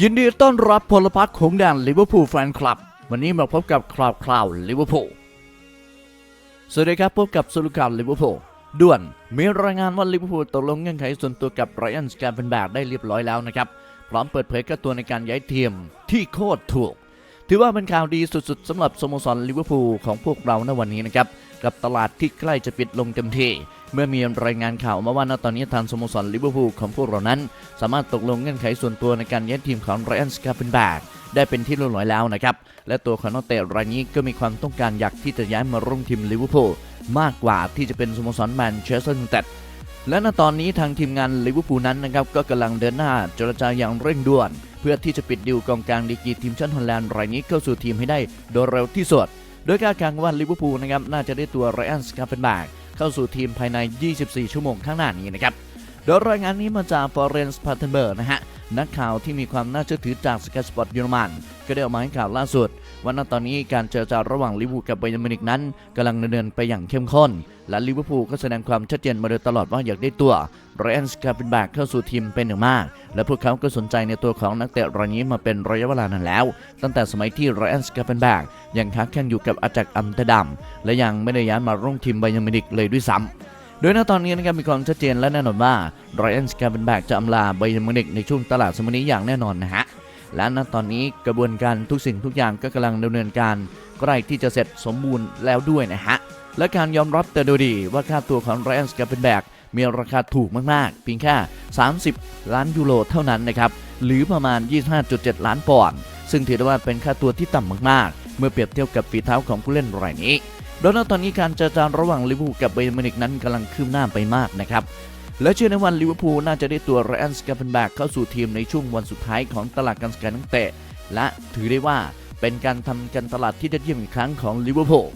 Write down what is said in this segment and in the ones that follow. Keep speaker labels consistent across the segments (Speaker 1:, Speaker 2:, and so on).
Speaker 1: ยินดีต้อนรับพลพรรคของแดนลิเวอร์พูลแฟนคลับ วันนี้มาพบกับคราวคราวลิเวอร์พูลสวัสดีครับพบกับสรุปข่าลิเวอร์พูลด่วนมีรายงานว่าลิเวอร์พูลตกลงเงื่อนไขส่วนตัวกับไรอันสแกนเป็นแบบได้เรียบร้อยแล้วนะครับ พร้อมเปิดเผยค่าตัวในการย้ายทีมที่โคตรถูก ถือว่าเป็นข่าวดีสุดๆสำหรับสโมสรลิเวอร์พูลของพวกเราในวันนี้นะครับกับตลาดที่ใกล้จะปิดลงเต็มที่ เมื่อมีรายงานข่าวมาว่าณตอนนี้ทางสโมสรลิเวอร์พูลของพวกเรานั้น สามารถตกลงเงื่อนไขส่วนตัวในการย้ายทีมของไรอันสกาเป็นแบกได้เป็นที่เรียบร้อยแล้วนะครับ และตัวของนักเตะรายนี้ก็มีความต้องการอยากที่จะย้ายมาร่วมทีมลิเวอร์พูลมากกว่าที่จะเป็นสโมสรแมนเชสเตอร์ยูไนเต็ดและณตอนนี้ทางทีมงานลิเวอร์พูลนั้นนะครับก็กำลังเดินหน้าเจรจาอย่างเร่งด่วน เพื่อที่จะปิดดิวกองกลางดีกรีทีมชาติฮอลแลนด์รายนี้เข้าสู่ทีมให้ได้โดยเร็วที่สุด โดยคาดการณ์ว่าลิเวอร์พูลนะครับน่าจะได้ตัวไรอันสกาเปนแบก เข้าสู่ทีมภายใน 24 ชั่วโมงข้างหน้านี้นะครับ โดยรายงานนี้มาจากฟอร์เรนส์พาเทนเบอร์นะฮะ นักข่าวที่มีความน่าเชื่อถือจากสกายสปอร์ตเยอรมัน ก็ได้ออกมาให้ข่าวล่าสุด ว่าณตอนนี้การเจรจาระหว่างลิเวอร์พูลกับไบยร์มิวนิกนั้นกำลังดำเนินไปอย่างเข้มข้น และลิเวอร์พูลก็แสดงความชัดเจนมาโดยตลอดว่าอยากได้ตัวไรอันสกาเป็นแบกเข้าสู่ทีมเป็นอย่างมาก และพวกเขาก็สนใจในตัวของนักเตะรายนี้มาเป็นระยะเวลานานแล้ว ตั้งแต่สมัยที่ไรอันสกาเป็นแบกยังค้าแข่งอยู่กับอาจักอัมสเตดัมและยังไม่ได้ย้ายมาร่วมทีมไบยร์มิวนิกเลยด้วยซ้ำโดยณตอนนี้นะครับมีความชัดเจนและแน่นอนว่าไรอันสกาเบนแบกจะอำลาไบเยร์มิวนิกในช่วงตลาดสมนี้อย่างแน่นอนนะฮะ และณตอนนี้กระบวนการทุกสิ่งทุกอย่างก็กำลังดำเนินการใกล้ที่จะเสร็จสมบูรณ์แล้วด้วยนะฮะ และการยอมรับแต่โดยดีว่าค่าตัวของไรอันสกาเบนแบกมีราคาถูกมากๆเพียงแค่ 30 ล้านยูโรเท่านั้นนะครับ หรือประมาณ 25.7 ล้านปอนด์ซึ่งถือได้ว่าเป็นค่าตัวที่ต่ำมากๆ เมื่อเปรียบเทียบกับฝีเท้าของผู้เล่นรายนี้โดยณตอนนี้การเจรจาระหว่างลิเวอร์พูลกับไบย์มินิกนั้นกำลังคืบหน้าไปมากนะครับ และเชื่อในวันลิเวอร์พูลน่าจะได้ตัวไรอันสกาเปนแบกเข้าสู่ทีมในช่วงวันสุดท้ายของตลาดการสกัดนักเตะ และถือได้ว่าเป็นการทำการตลาดที่ยอดเยี่ยมอีกครั้งของลิเวอร์พูล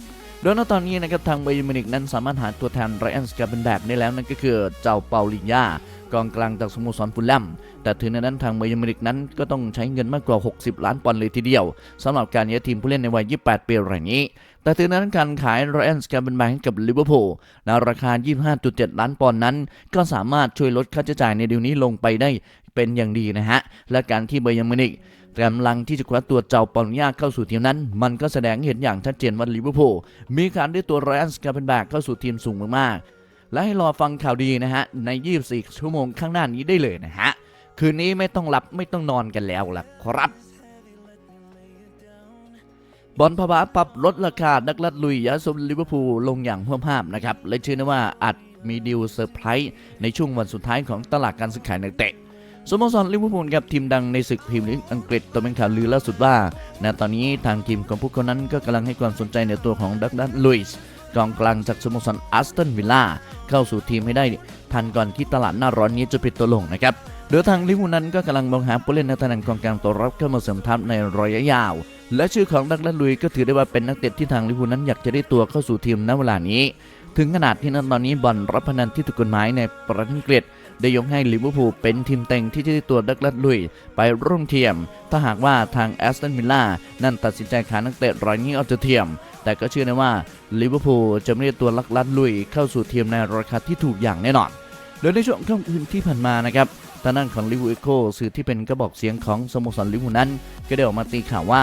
Speaker 1: โดยณตอนนี้นะครับทางไบย์มินิกนั้นสามารถหาตัวแทนไรอันสกาเปนแบกได้แล้วนั่นก็คือเจ้าเปาลินยากองกลางจากสโมสรฟูลแลมแต่ถึงในนั้นทางไบย์มินิกนั้นก็ต้องใช้เงินมากกว่า 60 ล้านปอนด์เลยทีเดียวสำหรับการย้ายทีมผู้เล่นในวัย 28 ปีรายนี้ แต่ถึงนั้นการขายไรอันสกาเบนแบงกับลิเวอร์พูลในราคา 25.7 ล้านปอนด์นั้น ก็สามารถช่วยลดค่าใช้จ่ายในเดีลนี้ลงไปได้เป็นอย่างดีนะฮะ และการที่ไบยร์นมินิกกำลังที่จะคว้าตัวเจ้าปอนยาเข้าสู่ทีมนั้น มันก็แสดงเห็นอย่างชัดเจนว่าลิเวอร์พูลมีการได้ตัวไรอันสกาเบนแบกเข้าสู่ทีมสูงมากๆ และให้รอฟังข่าวดีนะฮะใน 24 ชั่วโมงข้างหน้านี้ได้เลยนะฮะคืนนี้ไม่ต้องหลับไม่ต้องนอนกันแล้วล่ะครับ บอลพบาปรับลดราคา นักลัดลุยยาสมลิเวอร์พูลลงอย่างห้วมห้ามนะครับ และเชื่อนะว่าอาจมีดีลเซอร์ไพรส์ในช่วงวันสุดท้ายของตลาดการซื้อขายนักเตะสโมสรลิเวอร์พูลกับทีมดังในศึกพรีเมียร์ลีกอังกฤษตัวเป็นข่าวลือล่าสุดว่าณตอนนี้ทางทีมของพวกเขานั้นก็กำลังให้ความสนใจในตัวของดักดันลุยส์กองกลางจากสโมสรอัสตันวิลล่าเข้าสู่ทีมให้ได้ทันก่อนที่ตลาดหน้าร้อนนี้จะปิดตัวลงนะครับ โดยทางลิเวอร์พูลนั้นก็กำลังมองหาผู้เล่นในตำแหน่งกองกลางตัวรับเข้ามาเสริมทัพในระยะยาว และชื่อของดักลันลุยก็ถือได้ว่าเป็นนักเตะที่ทางลิเวอร์พูลนั้นอยากจะได้ตัวเข้าสู่ทีมณเวลานี้ ถึงขนาดที่นั้นตอนนี้บอลรับพนันที่ถูกกฎหมายในประเทศอังกฤษได้ยกให้ลิเวอร์พูลเป็นทีมเต็งที่จะได้ตัวดักลัดลุย ไปร่วมทีมถ้าหากว่าทางแอสตันวิลล่านั่นตัดสินใจขายนักเตะรายนี้เอาจะเทียม แต่ก็เชื่อนะว่าลิเวอร์พูลจะไม่ได้ตัวลักลัดลุยเข้าสู่ทีมในราคาที่ถูกอย่างแน่นอน โดยในช่วงค่ำคืนที่ผ่านมานะครับ ทางด้านของลิเวอร์พูลสื่อที่เป็นกระบอกเสียงของสโมสรลิเวอร์พูลนั้น ก็ได้ออกมาตีข่าวว่า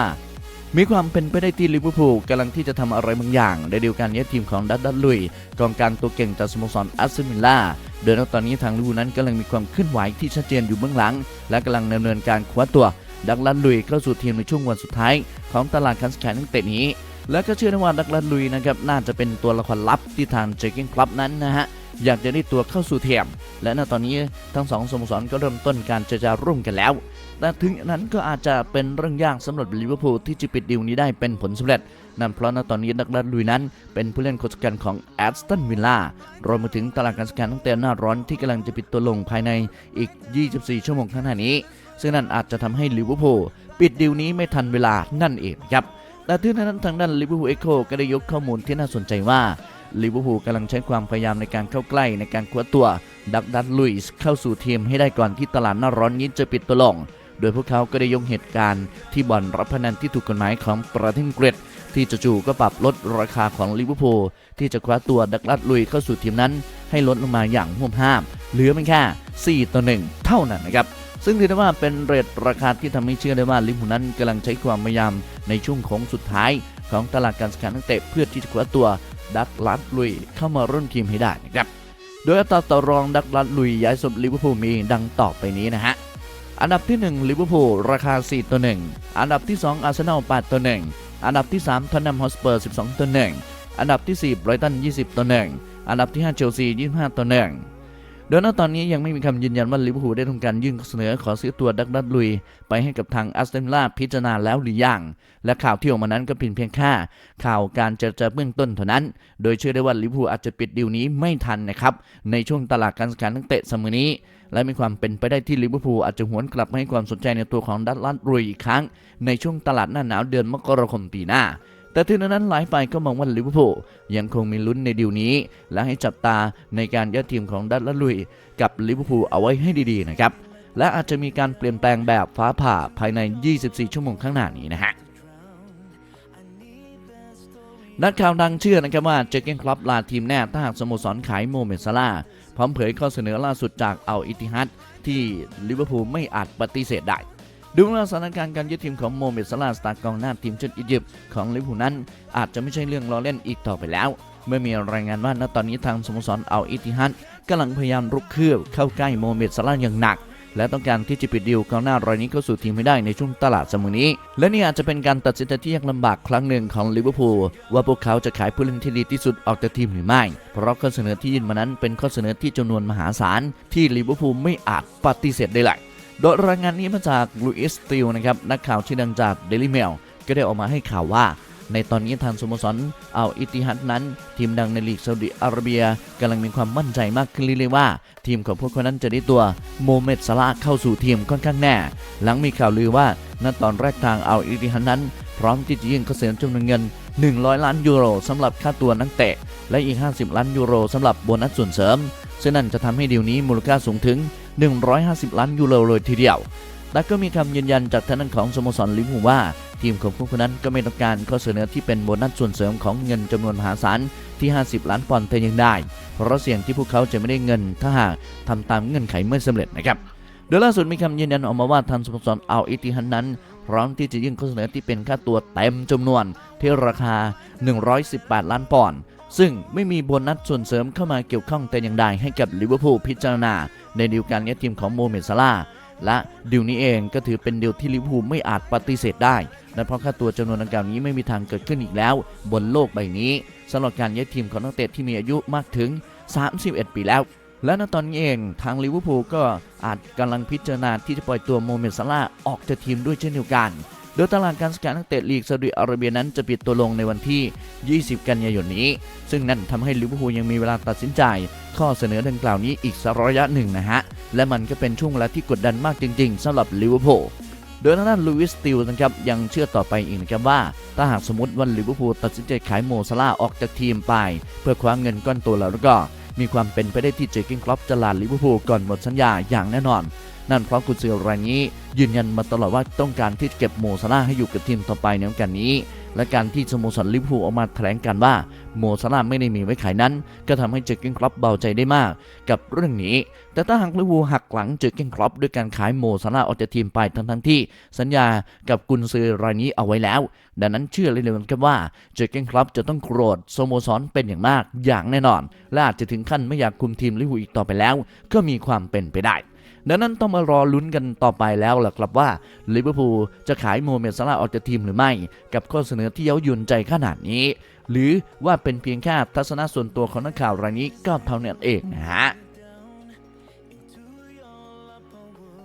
Speaker 1: มีความเป็นไปได้ที่ลิเวอร์พูลกำลังที่จะทำอะไรบางอย่างในเดียวกันนี้ทีมของดัตดัตลุยกองกลางตัวเก่งจากสโมสรอัสเซมิลล่าโดยตอนนี้ทางลิเวอร์พูลนั้นกำลังมีความเคลื่อนไหวที่ชัดเจนอยู่เบื้องหลัง และกำลังดำเนินการคว้าตัวดักลันลุยเข้าสู่ทีมในช่วงวันสุดท้ายของตลาดคันสแคนนักเตะนี้ และก็เชื่อได้ว่าดักลันลุยนะครับน่าจะเป็นตัวละครลับที่ทางเจคิงคลับนั้นนะฮะ อยากจะได้ตัวเข้าสู่ทีมและณตอนนี้ทั้งสองสโมสรก็เริ่มต้นการเจรจาร่วมกันแล้ว แต่ถึงนั้นก็อาจจะเป็นเรื่องยากสำหรับลิเวอร์พูลที่จะปิดดีลนี้ได้เป็นผลสำเร็จ นั่นเพราะณตอนนี้นักลัดลุยนั้น เป็นผู้เล่นคนสำคัญของแอสตันวิลล่ารวมไปถึงตลาดการสแกนตั้งแต่หน้าร้อนที่กำลังจะปิดตัวลงภายในอีก 24 ชั่วโมงข้างหน้านี้ ซึ่งนั่นอาจจะทำให้ลิเวอร์พูลปิดดีลนี้ไม่ทันเวลานั่นเองครับแต่ถึงนั้นทางด้านลิเวอร์พูลเอ็กโคก็ได้ยกข้อมูลที่น่าสนใจว่า ลิเวอร์พูลกำลังใช้ความพยายามในการเข้าใกล้ในการคว้าตัวดักดันลุยส์เข้าสู่ทีมให้ได้ก่อนที่ตลาดหน้าร้อนนี้จะปิดตัวลง โดยพวกเขาก็ได้ยกเหตุการณ์ที่บ่อนรับพนันที่ถูกกฎหมายของประเทศอังกฤษที่จู่ๆก็ปรับลดราคาของลิเวอร์พูลที่จะคว้าตัวดักลัดลุยเข้าสู่ทีมนั้น ให้ลดลงมาอย่างห่วมห้าม เหลือเพียงแค่ 4 ต่อ 1 เท่านั้นนะครับซึ่งถือได้ว่าเป็นเรทราคาที่ทำให้เชื่อได้ว่าลิเวอร์พูลนั้นกำลังใช้ความพยายามในช่วงโค้งสุดท้ายของตลาดการซื้อขายนักเตะเพื่อที่จะคว้าตัว ดักลัดลุยเข้ามาร่วมทีมให้ได้นะครับ โดยอัตราต่อรองดักลัดลุยย้ายสมลิเวอร์พูลมีดังต่อไปนี้นะฮะ อันดับที่1ลิเวอร์พูลราคา 4 ต่อ 1 อันดับที่ 2 อาร์เซนอล 8 ต่อ 1 อันดับที่3ทอนนัมฮอสเปอร์ 12 ต่อ 1 อันดับที่4ไบรตัน 20 ต่อ 1 อันดับที่5เชลซี 25 ต่อ 1 โดยณตอนนี้ยังไม่มีคำยืนยันว่าลิเวอร์พูลได้ทำการยื่นเสนอขอซื้อตัวดักลัดลุย ไปให้กับทางอัสเตนวิลล่าพิจารณาแล้วหรือยัง และข่าวที่ออกมานั้นก็เป็นเพียงแค่ข่าวการเจรจาเบื้องต้นเท่านั้น โดยเชื่อได้ว่าลิเวอร์พูลอาจจะปิดดีลนี้ไม่ทันนะครับ ในช่วงตลาดการซื้อขายนักเตะเสมอนี้ และมีความเป็นไปได้ที่ลิเวอร์พูลอาจจะหวนกลับมาให้ความสนใจในตัวของดัตลัดรุยอีกครั้ง ในช่วงตลาดหน้าหนาวเดือนมกราคมปีหน้า แต่ถึงนั้นหลายฝ่ายก็มองว่าลิเวอร์พูลยังคงมีลุ้นในดีลนี้ และให้จับตาในการย้ายทีมของดัตลัดรุย กับลิเวอร์พูลเอาไว้ให้ดีๆนะครับ และอาจจะมีการเปลี่ยนแปลงแบบฟ้าผ่าภายใน 24 ชั่วโมงข้างหน้านี้นะฮะนักข่าวดังเชื่อนะครับว่าเจเกนคลับลาทีมแน่ถ้าหากสโมสรขายโมเมดซาลาพร้อมเผยข้อเสนอล่าสุดจากอัลอิติฮัดที่ลิเวอร์พูลไม่อาจปฏิเสธได้ ดูแลสถานการณ์การยึดทีมของโมเมดซาลาสตาร์กองหน้าทีมชาติอียิปต์ของลิเวอร์พูลนั้น อาจจะไม่ใช่เรื่องล้อเล่นอีกต่อไปแล้ว เมื่อมีรายงานว่าณตอนนี้ทางสโมสรอัลอิติฮัดกำลังพยายามรุกคืบเข้าใกล้โมเมดซาลาอย่างหนัก และต้องการที่จะปิดดีลกองหน้ารายนี้เข้าสู่ทีมให้ได้ในช่วงตลาดสมอนี้ และนี่อาจจะเป็นการตัดสินใจที่ยากลำบากครั้งหนึ่งของลิเวอร์พูลว่าพวกเขาจะขายผู้เล่นที่ดีที่สุดออกจากทีมหรือไม่ เพราะข้อเสนอที่ยื่นมานั้นเป็นข้อเสนอที่จำนวนมหาศาลที่ลิเวอร์พูลไม่อาจปฏิเสธได้เลย โดยรายงานนี้มาจากลูอิสติลนะครับนักข่าวชื่อดังจากเดลิเมลก็ได้ออกมาให้ข่าวว่า ในตอนนี้ทางสโมสรเอัลอิติฮัดนั้น ทีมดังในลีกซาอุดิอาระเบียกำลังมีความมั่นใจมากขึ้นเรื่อยๆว่า ทีมของพวกเขานั้นจะได้ตัวโมเมดซาลาเข้าสู่ทีมค่อนข้างแน่ หลังมีข่าวลือว่าณตอนแรกทางเอัลอิติฮัดนั้น พร้อมที่จะยื่นข้อเสนอจำนวนเงิน 100 ล้านยูโรสำหรับค่าตัวนักเตะและอีก 50 ล้านยูโรสำหรับโบนัสส่วนเสริมซึ่งนั่นจะทำให้ดีลนี้มูลค่าสูงถึง 150 ล้านยูโรเลยทีเดียวแต่ก็มีคำยืนยันจากทางด้านของสโมสรลิเวอร์พูลว่า ทีมของพวกคนนั้นก็ไม่ต้องการข้อเสนอที่เป็นโบนัสส่วนเสริมของเงินจำนวนมหาศาลที่ 50 ล้านปอนด์แต่ยังได้ เพราะเสี่ยงที่พวกเขาจะไม่ได้เงินถ้าหากทำตามเงื่อนไขไม่สำเร็จนะครับโดยล่าสุดมีคำยืนยันออกมาว่าทางสโมสรอัลอิติฮันนั้น พร้อมที่จะยื่นข้อเสนอที่เป็นค่าตัวเต็มจำนวนที่ราคา 118 ล้านปอนด์ ซึ่งไม่มีโบนัสส่วนเสริมเข้ามาเกี่ยวข้องแต่อย่างใดให้กับลิเวอร์พูลพิจารณา ในดีลการย้ายทีมของโมเมดซาลาและดีลนี้เองก็ถือเป็นดีลที่ลิเวอร์พูลไม่อาจปฏิเสธได้และเพราะค่าตัวจำนวนดังกล่าวนี้ไม่มีทางเกิดขึ้นอีกแล้ว บนโลกใบนี้สำหรับการย้ายทีมของนักเตะที่มีอายุมากถึง 31 ปีแล้ว และณตอนนี้เองทางลิเวอร์พูลก็อาจกำลังพิจารณาที่จะปล่อยตัวโมเมดซาลาออกจากทีมด้วยเช่นเดียวกัน โดยตลาดการสแกัดนักเตะลีกซาอุดิอาระเบียนั้นจะปิดตัวลงในวันที่ 20 กันยายนนี้ ซึ่งนั่นทำให้ลิเวอร์พูลยังมีเวลาตัดสินใจ ข้อเสนอดังกล่าวนี้อีกสักระยะหนึ่งนะฮะ และมันก็เป็นช่วงเวลาที่กดดันมากจริง ๆสำหรับลิเวอร์พูลโดยทางด้านลูอิสติลนะครับยังเชื่อต่อไปอีกนะครับว่า ถ้าหากสมมติว่าลิเวอร์พูลตัดสินใจขายโมซาลาออกจากทีมไป เพื่อคว้าเงินก้อนโตแล้วก็ มีความเป็นไปได้ที่เจอร์เกินคลอปจะลาลิเวอร์พูลก่อนหมดสัญญาอย่างแน่นอน นั่นเพราะกุนซือรายนี้ ยืนยันมาตลอดว่าต้องการที่จะเก็บโมซาลาให้อยู่กับทีมต่อไปในกาสนี้ และการที่สโมสรลิเวอร์พูลออกมาแถลงการว่าโมซาลาไม่ได้มีไว้ขายนั้น ก็ทำให้เจอเกินคล็อปเบาใจได้มาก กับเรื่องนี้ แต่ถ้าหากลิเวอร์พูลหักหลังเจอเกินคล็อปด้วยการขายโมซาลาออกจากทีมไปทั้งทั้งที่ สัญญากับกุนซือรายนี้เอาไว้แล้ว ดังนั้นเชื่อเลยเลยครับว่าเจอเกินคล็อปจะต้องโกรธสโมสรเป็นอย่างมากอย่างแน่นอน และอาจจะถึงขั้นไม่อยากคุมทีมลิเวอร์พูลอีกต่อไปแล้ว ก็มีความเป็นไปได้ ดังนั้นต้องมารอลุ้นกันต่อไปแล้วล่ะครับว่าลิเวอร์พูลจะขายโมเมดซาลาออกจากทีมหรือไม่ กับข้อเสนอที่เย้ายวนใจขนาดนี้ หรือว่าเป็นเพียงแค่ทัศนะส่วนตัวของนักข่าวรายนี้ก็เท่านั้นเองนะฮะ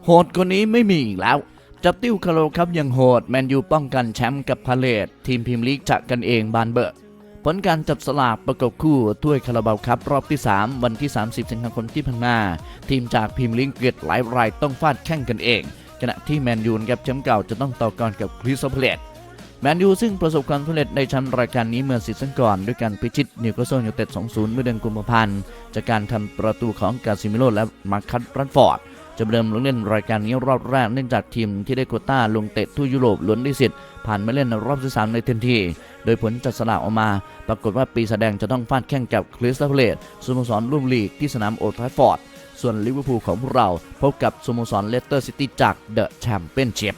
Speaker 1: โหดกว่านี้ไม่มีอีกแล้วจับติ้วคาร์โลครับยังโหด แมนยูป้องกันแชมป์กับพาเลตทีมพรีเมียร์ลีกจะกันเองบานเบอร์ ผลการจับสลากประกบคู่ถ้วยคาราบาวครับรอบที่ 3 วันที่ 30 สิงหาคมที่ผ่านมาทีมจากพรีเมียร์ลีกเกิดหลายรายต้องฟาดแข่งกันเอง ขณะที่แมนยูกับแชมป์เก่าจะต้องต่อกรกับคริสตัลพาเลตแมนยูซึ่งประสบความสำเร็จในชมป์รายการนี้เมื่อซีซั่นก่อนด้วยการพิชิตนิวคาสเซิลยูไนเต็ด 2-0 เมื่อเดือนกุมภาพันธ์จากการทำประตูของกาซิมิโลและมาร์คัสรันฟอร์ดจะเริ่มลงเล่นรายการนี้รอบแรกเนื่องจากทีมที่ได้โควต้าลงเตะทั่วยุโรปล้วนได้สิทธิ์ ผ่านมาเล่นในรอบที่สามในทันที โดยผลจัดสลากออกมา ปรากฏว่าปีแสดงจะต้องฟาดแข่งกับคริสตัลเพลตสโมสรร่มลีกที่สนามโอทราฟฟอร์ด ส่วนลิเวอร์พูลของพวกเรา พบกับสโมสรเลสเตอร์ซิตี้จากเดอะแชมเปี้ยนชิพ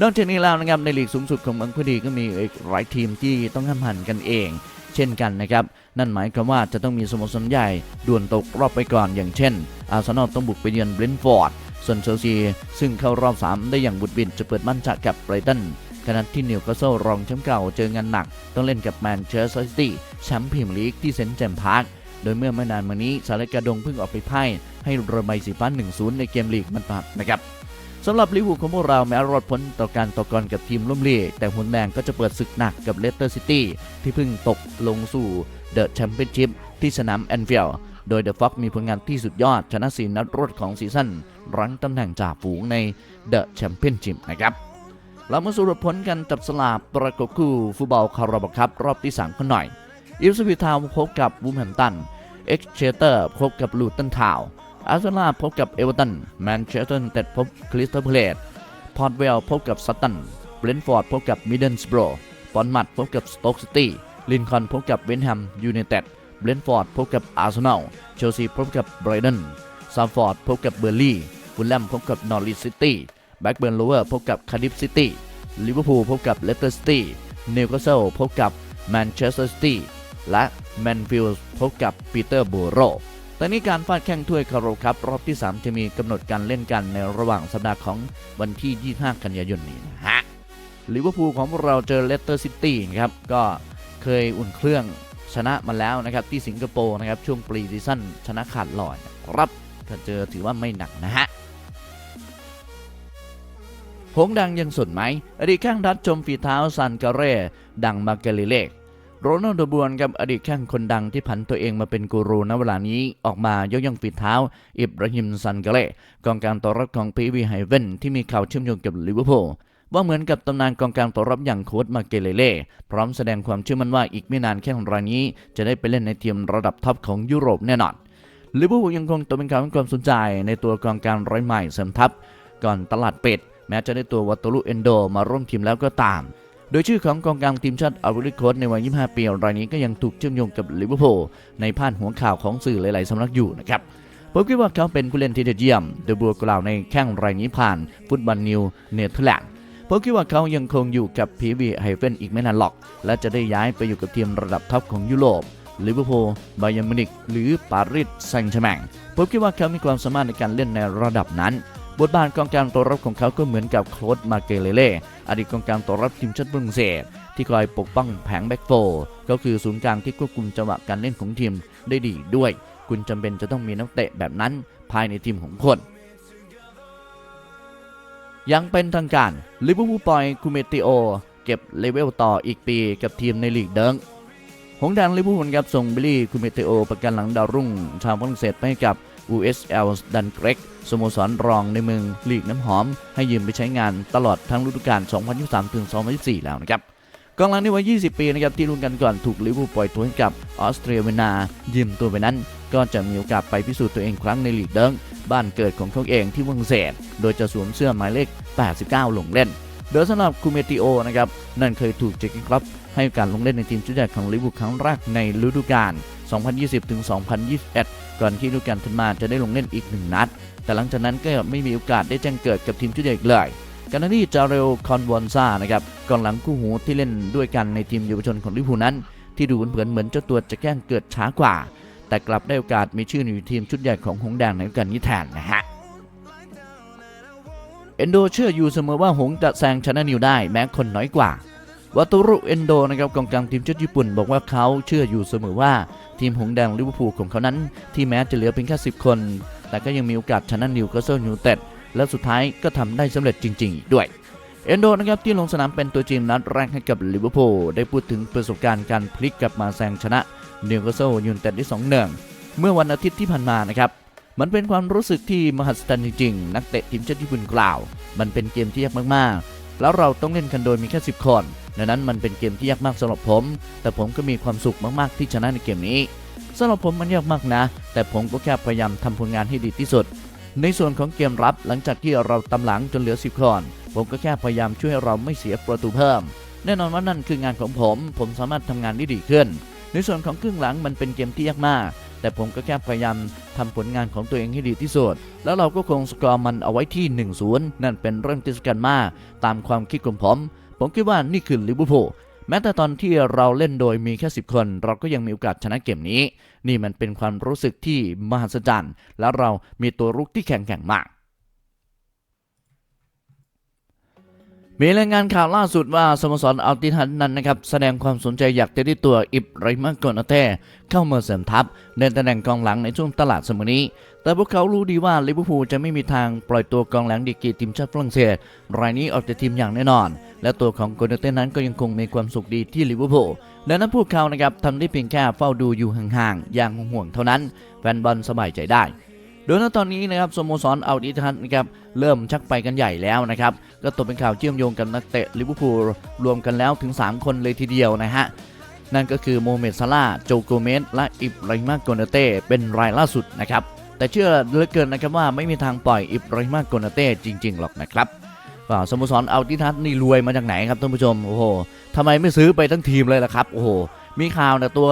Speaker 1: นอกจากนี้แล้วนะครับในลีกสูงสุดของอังกฤษก็มีอีกหลายทีมที่ต้องห้ามหันกันเอง เช่นกันนะครับ นั่นหมายความว่าจะต้องมีสโมสรใหญ่ด่วนตกรอบไปก่อนอย่างเช่น อาร์เซนอลต้องบุกไปเยือนเบรนฟอร์ดส่วนเชลซีซึ่งเข้ารอบ 3 ได้อย่างบุดบินจะเปิดมั่นจะกับไบรตัน ขณะที่นิวคาสเซิลรองแชมป์เก่าเจองานหนัก ต้องเล่นกับแมนเชสเตอร์ซิตี้แชมป์พรีเมียร์ลีกที่เซนต์เจมส์พาร์คโดยเมื่อไม่นานมานี้สารกาดงเพิ่งออกไปไพ่ให้ระบายสีฟ้า1-0 ในเกมลีกมันปัดนะครับสำหรับลิเวอร์พูลของพวกเราแม้รอดพ้นต่อการต่อกรกับทีมล้มเลีแต่หุนแดงก็จะเปิดศึกหนักกับเลสเตอร์ซิตี้ที่เพิ่งตกลงสู่เดอะแชมเปี้ยนชิพที่สนามแอนฟิลด์โดยเดอะฟ็อกมีผลงานที่สุดยอด ชนะสีนัดรวดของซีซั่นรั้งตำแหน่งจ่าฝูงในเดอะแชมเปี้ยนชิพนะครับ เรามาสรุปผลกันจับสลากประกบคู่ฟุตบอลคาราบาวครับรอบที่ 3 กันหน่อย อิฟสวิทาวพบกับวูมแฮมตัน เอ็กเชเตอร์พบกับลูตันทาวอาร์เซนอลพบกับเอเวอร์ตัน แมนเชสเตอร์เต็ดพบคริสตัลพาเลตพอร์ตเวลพบกับซัตตัน เบรนท์ฟอร์ดพบกับมิดเดิลสโบรบอนมัดพบกับสโต๊กซิตี้ ลินคอล์นพบกับเวนแฮมยูไนเต็ด เบรนท์ฟอร์ดพบกับอาร์เซนอล เชลซีพบกับไบรตันซามฟอร์ดพบกับเบอร์ลี่ฟูลแลมพบกับนอริสซิตี้ แบ็กเบิร์นโลเวอร์พบกับคาร์ดิฟซิตี้ลิเวอร์พูลพบกับเลสเตอร์ซิตี้นิวคาสเซิลพบกับแมนเชสเตอร์ซิตี้และแมนฟิลด์พบกับปีเตอร์โบโรแต่นี้การฟาดแข่งถ้วยคาร์โรครับรอบที่ 3 จะมีกำหนดการเล่นกันในระหว่างสัปดาห์ของวันที่ 25 กันยายนนี้นะฮะลิเวอร์พูลของพวกเราเจอเลสเตอร์ซิตี้ครับก็เคยอุ่นเครื่องชนะมาแล้วนะครับที่สิงคโปร์นะครับช่วงปรีซีซั่นชนะขาดลอยครับถ้าเจอถือว่าไม่หนักนะฮะ หงดังยังสนไหม อดีตข้างรัดชมฝีเท้าซันการเร่ดังมาเกลิเลกโรนัลโดบวนกับอดีตข้างคนดังที่ผันตัวเองมาเป็นกูรูณเวลานี้ออกมายกย่องฝีเท้า อิบราฮิมซันการเร่กองกางตัวรับของพีวีไฮเวนที่มีข่าวเชื่อมโยงกับลิเวอร์พูลว่าเหมือนกับตำนานกองกลางตัวรับอย่างโค้ดมาเกเลเล่พร้อมแสดงความเชื่อมั่นว่าอีกไม่นานแค่ของรายนี้ จะได้ไปเล่นในทีมระดับท็อปของยุโรปแน่นอนลิเวอร์พูลยังคงตัวเป็นข่าวให้ความสนใจในตัวกองกลางร้อยใหม่เสริมทัพก่อนตลาดเป็ด แม้จะได้ตัววัตลุเอนโดมาร่วมทีมแล้วก็ตาม โดยชื่อของกองกลางทีมชาติอาริโคสในวัย 25 ปีรายนี้ก็ยังถูกเชื่อมโยงกับลิเวอร์พูลในพาดหัวข่าวของสื่อหลาย ๆ สำนักอยู่นะครับผมคิดว่าเขาเป็นผู้เล่นที่ยอดเยี่ยมเดบัวกล่าวในแข้งรายนี้ผ่านฟุตบอลนิวเนเธอร์แลนด์ผมคิดว่าเขายังคงอยู่กับพีวีไฮเฟนอีกไม่นานหรอก และจะได้ย้ายไปอยู่กับทีมระดับท็อปของยุโรปลิเวอร์พูลบาเยร์นมิวนิกหรือปารีสแซงต์แชร์แมงผมคิดว่าเขามีความสามารถในการเล่นในระดับนั้น บทบาทกองกลางตัวรับของเขาก็เหมือนกับโค้ดมาเกเลเล่อดีตกองกลางตัวรับทีมชาติฝรั่งเศสที่คอยปกป้องแผงแบ็กโฟร์ก็คือศูนย์กลางที่ควบคุมจังหวะการเล่นของทีมได้ดีด้วย คุณจำเป็นจะต้องมีนักเตะแบบนั้นภายในทีมของคนยังเป็นทางการลิเวอร์พูลปล่อยคูเมติโอ เก็บเลเวลต่ออีกปีกับทีมในลีกเดิงหงแดงลิเวอร์พูลครับส่งบิลลี่คูเมติโอประกันหลังดาวรุ่งชาวฝรั่งเศสไปกับ USL ดันเกรก สโมสรรองในเมืองลีกน้ำหอม ให้ยืมไปใช้งานตลอดทั้งฤดูกาล 2023-2024 แล้วนะครับกองหลังในวัย 20 ปีนะครับที่รุ่นกันก่อนถูกลิเวอร์พูลปล่อยตัวให้กับออสเตรียเวนายืมตัวไปนั้น ก็จะมีโอกาสไปพิสูจน์ตัวเองครั้งในลีกเดิงบ้านเกิดของเขาเองที่ฝรั่งเศส โดยจะสวมเสื้อหมายเลข 89 ลงเล่น โดยสำหรับคูเมติโอนะครับนั่นเคยถูกเจคกินครับ ให้การลงเล่นในทีมชุดใหญ่ของลิเวอร์พูลครั้งแรกในฤดูกาล 2020-2021 ก่อนที่ฤดูกาลถัดมาจะได้ลงเล่นอีกหนึ่งนัด แต่หลังจากนั้นก็ไม่มีโอกาสได้แจ้งเกิดกับทีมชุดใหญ่อีกเลยกันที่จาเรลคอนวอนซานะครับกองหลังคู่หูที่เล่นด้วยกันในทีมเยาวชนของลิเวอร์พูลนั้น ที่ดูเผินเหมือนเจ้าตัวจะแกล้งเกิดช้ากว่า แต่กลับได้โอกาสมีชื่ออยู่ทีมชุดใหญ่ของหงส์แดงในฤดูกาลนี้แทนนะฮะเอนโดเชื่ออยู่เสมอว่าหงส์จะแซงชนะนิวได้แม้คนน้อยกว่า วัตุรุเอนโดนะครับกองกลางทีมชาติญี่ปุ่น บอกว่าเขาเชื่ออยู่เสมอว่าทีมหงแดงลิเวอร์พูลของเขานั้น ที่แม้จะเหลือเพียงแค่ 10 คน แต่ก็ยังมีโอกาสชนะนิวคาสเซิลยูไนเต็ดและสุดท้ายก็ทำได้สำเร็จจริง ๆ ด้วยเอนโดนะครับที่ลงสนามเป็นตัวจริงนัดแรกให้กับลิเวอร์พูลได้พูดถึงประสบการณ์การพลิกกลับมาแซงชนะนิวคาสเซิลยูไนเต็ดได้2-1เมื่อวันอาทิตย์ที่ผ่านมานะครับมันเป็นความรู้สึกที่มหัศจรรย์จริงๆ นักเตะทีมชาติญี่ปุ่นกล่าว มันเป็นเกมที่ยากมากๆ แล้วเราต้องเล่นกันโดยมีแค่10คนดังนั้นมันเป็นเกมที่ยากมากสำหรับผม แต่ผมก็มีความสุขมากๆที่ชนะในเกมนี้สำหรับผมมันยากมากนะ แต่ผมก็แค่พยายามทำผลงานให้ดีที่สุด ในส่วนของเกมรับหลังจากที่เราตำหลังจนเหลือ 10คนผมก็แค่พยายามช่วยให้เราไม่เสียประตูเพิ่ม แน่นอนว่านั่นคืองานของผม ผมสามารถทำงานได้ดีขึ้น ในส่วนของครึ่งหลังมันเป็นเกมที่ยากมาก แต่ผมก็แค่พยายามทำผลงานของตัวเองให้ดีที่สุด แล้วเราก็คงสกอร์มันเอาไว้ที่ 1-0 นั่นเป็นเรื่องที่สำคัญมาก ตามความคิดของผม ผมคิดว่านี่คือลิเวอร์พูลแม้แต่ตอนที่เราเล่นโดยมีแค่ 10 คน เราก็ยังมีโอกาสชนะเกมนี้ นี่มันเป็นความรู้สึกที่มหัศจรรย์ และเรามีตัวรุกที่แข็งแกร่งมาก มีรายงานข่าวล่าสุดว่าสโมสรอัลติฮันนั้นนะครับแสดงความสนใจอยากจะได้ตัวอิบไรมโกนาเต้เข้ามาเสริมทัพในตำแหน่งกองหลังในช่วงตลาดสมอนี้ แต่พวกเขารู้ดีว่าลิเวอร์พูลจะไม่มีทางปล่อยตัวกองหลังดีกรีทีมชาติฝรั่งเศสรายนี้ออกจากทีมอย่างแน่นอน และตัวของโกนาเต้นั้นก็ยังคงมีความสุขดีที่ลิเวอร์พูลดังนั้นพวกเขานะครับทำได้เพียงแค่เฝ้าดูอยู่ห่างๆอย่างห่วงเท่านั้นแฟนบอลสบายใจได้ โดยณตอนนี้นะครับสโมสรอัลติฮันนะครับเริ่มชักไปกันใหญ่แล้วนะครับก็ตกเป็นข่าวเชื่อมโยงกับนักเตะลิเวอร์พูลรวมกันแล้วถึง 3 คนเลยทีเดียวนะฮะนั่นก็คือโมเมดซาลาโจโกเมสและอิบราฮิมาโกนาเต้เป็นรายล่าสุดนะครับแต่เชื่อเหลือเกินนะครับว่าไม่มีทางปล่อยอิบราฮิมาโกนาเต้จริง ๆ หรอกนะครับว่าสโมสรอัลติฮันนี่รวยมาจากไหนครับท่านผู้ชมโอ้โหทำไมไม่ซื้อไปทั้งทีมเลยล่ะครับโอ้โหมีข่าวแต่ตัว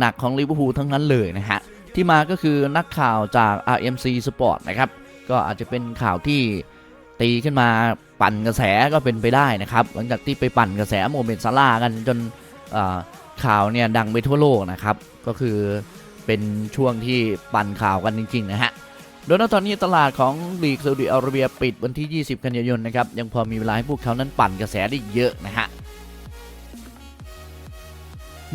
Speaker 1: หนักๆของลิเวอร์พูลทั้งนั้นเลยนะฮะ ที่มาก็คือนักข่าวจาก RMC Sport นะครับ ก็อาจจะเป็นข่าวที่ตีขึ้นมาปั่นกระแสก็เป็นไปได้นะครับ หลังจากที่ไปปั่นกระแสโมเมนต์ซาร่ากันจนข่าวเนี่ยดังไปทั่วโลกนะครับ ก็คือเป็นช่วงที่ปั่นข่าวกันจริง ๆ นะฮะ โดยณตอนนี้ตลาดของลีกซาอุดิอาระเบียปิดวันที่ 20 กันยายนนะครับ ยังพอมีเวลาให้พวกเขานั้นปั่นกระแสได้เยอะนะฮะ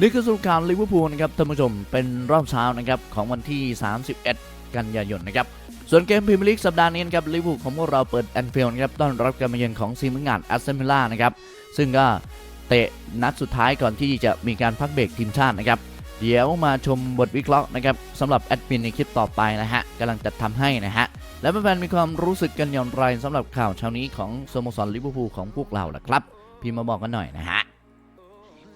Speaker 1: นี่คือสรุปข่าวลิเวอร์พูลนะครับท่านผู้ชมเป็นรอบเช้านะครับของวันที่ 31 กันยายนนะครับส่วนเกมพรีเมียร์ลีกสัปดาห์นี้นะครับลิเวอร์พูลของพวกเราเปิดแอนฟิลด์นะครับต้อนรับการมาเยือนของซีมงานแอสเซนวิลล่านะครับซึ่งก็เตะนัดสุดท้ายก่อนที่จะมีการพักเบรกทีมชาตินะครับเดี๋ยวมาชมบทวิเคราะห์นะครับสำหรับแอดมินในคลิปต่อไปนะฮะกำลังจัดทำให้นะฮะและแฟนๆมีความรู้สึกกันอย่างไรสำหรับข่าวเช้านี้ของสโมสรลิเวอร์พูลของพวกเราล่ะครับ พิมพ์มาบอกกันหน่อยนะฮะ